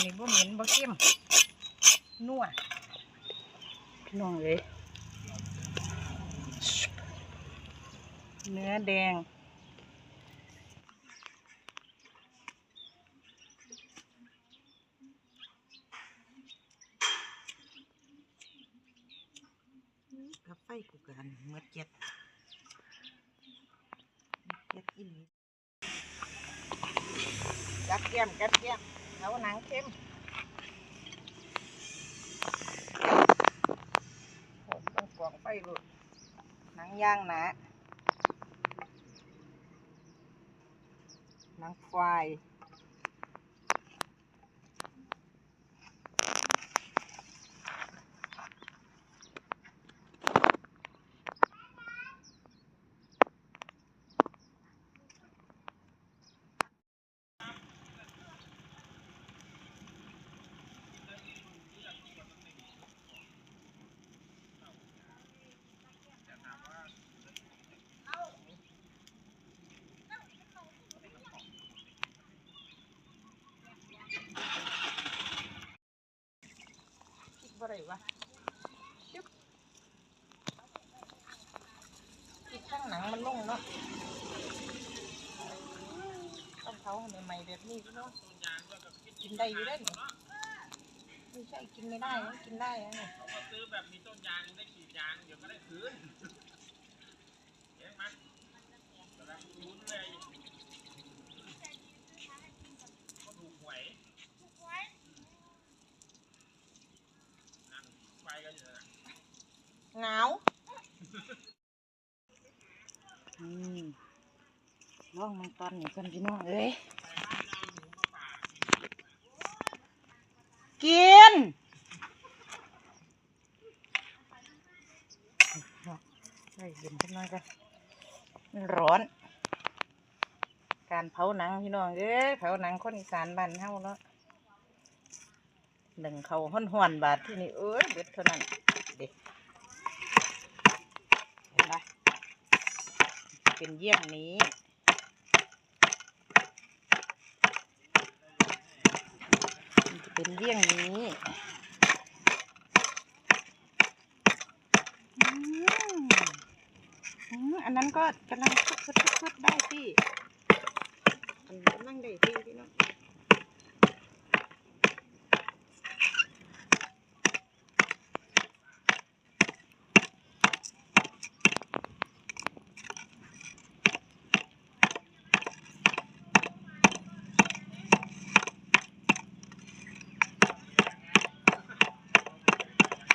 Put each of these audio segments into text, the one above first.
นนี้บ่เหม็นบ่เข้มนัวพี่น้องเลยเนื้อแดงกับไฟกูกันเมื่อเจ็ดเจ็ดอีหลีกัดแก้มกัดแก้ม เอาหนังเข้มผมต้องกวงไปหลุดหนังย่างหนะหนังควาย ได้วะชิบอีกข้างหนังมันลงเนาะต้องเผาใหม่ๆแบบนี้พี่น้องกินได้อยู่ได้หนิไม่ใช่กินไม่ได้นะกินได้นะเนี่ย เขาก็ซื้อแบบมีต้นยางได้กรีดยางเดี๋ยวก็ได้คืนเห็นไหมกำลังลุ้นเลยก็ถูกหวยนั่งไฟกันอยู่นะ หนาวอืมลองมันตอนนี้กันพี่น้องเอ้ยกินใส่เย็นขึ้นมากันมันร้อน การเผาหนังพี่น้องเอ้ยเผาหนังคนอีสานบ้านเฮาเนาะหนึ่งเขาห้อนหวนๆบาทที่นี่เอ้ยเบิดเท่านั้นเด็กเห็นไหม เป็นเยี่ยงนี้ มันจะเป็นเยี่ยงนี้อืมอืมอันนั้นก็กำลังคุดคุดคุดคุดได้พี่อันนี้กำลังได้พี่พี่น้อง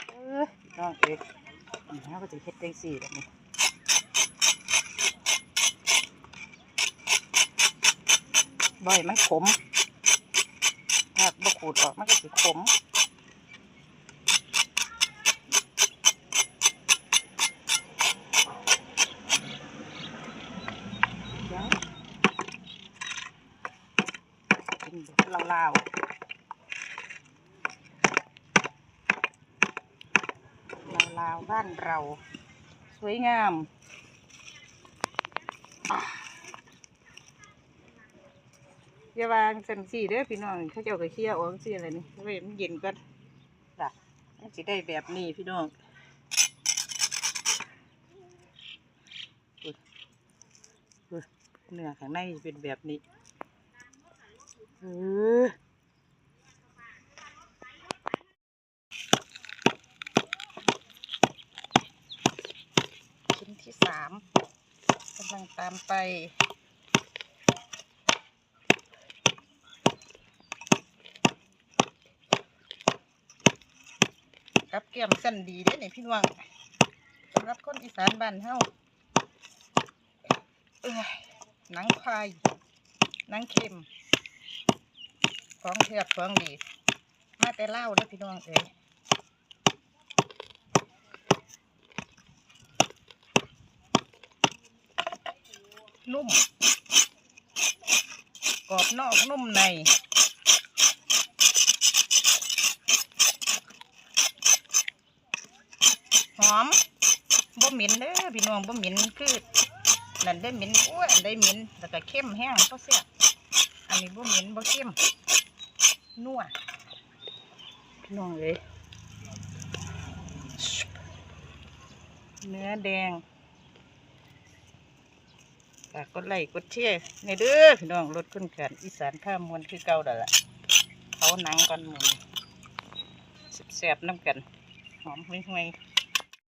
เออน้อง เอกอันนี้ก็จะเฮ็ดจังสี่แบบนี้บ่อยมันขมถ้าบ่ขูดออกมันก็สิขมเดี๋ยวกินแบบลาวๆลาวๆ บ้านเรา สวยงาม อย่าวางสันสีเด้อพี่น้องเขาเจ้าก็เคี่ยวออกสีอะไรนี่ไว้มันเย็นก่อนล่ะมันสิได้แบบนี้พี่น้องเนื้อข้างในเป็นแบบนี้เออชิ้นที่สามกำลัง ตามไป กับเกี่ยมสั้นดีเด้นี่พี่น้องสำหรับคนอีสานบ้านเฮาเอ้ยหนังควายหนังเค็ม ของเทือกของดี มาแต่เล่าวเด้อพี่น้องเอ้ย นุ่ม กรอบนอกนุ่มใน หอมบ่เหม็นเด้อพี่น้องบ่เหม็นคือนั่นได้เหม็นอ้วนได้เหม็นแล้วก็เข้มแห้งก็เสียอันนี้บ่เหม็นบ่เข้มนัวพี่น้องเลยเนื้อแดง ฝากกดไลค์กดแชร์ในเด้อพี่น้องรถขึ้นกันอีสานข้ามมวลคือเก่าแล้อล่ะเขาหนังกันหมูแสบๆน้ำกัน หอมห่วยๆ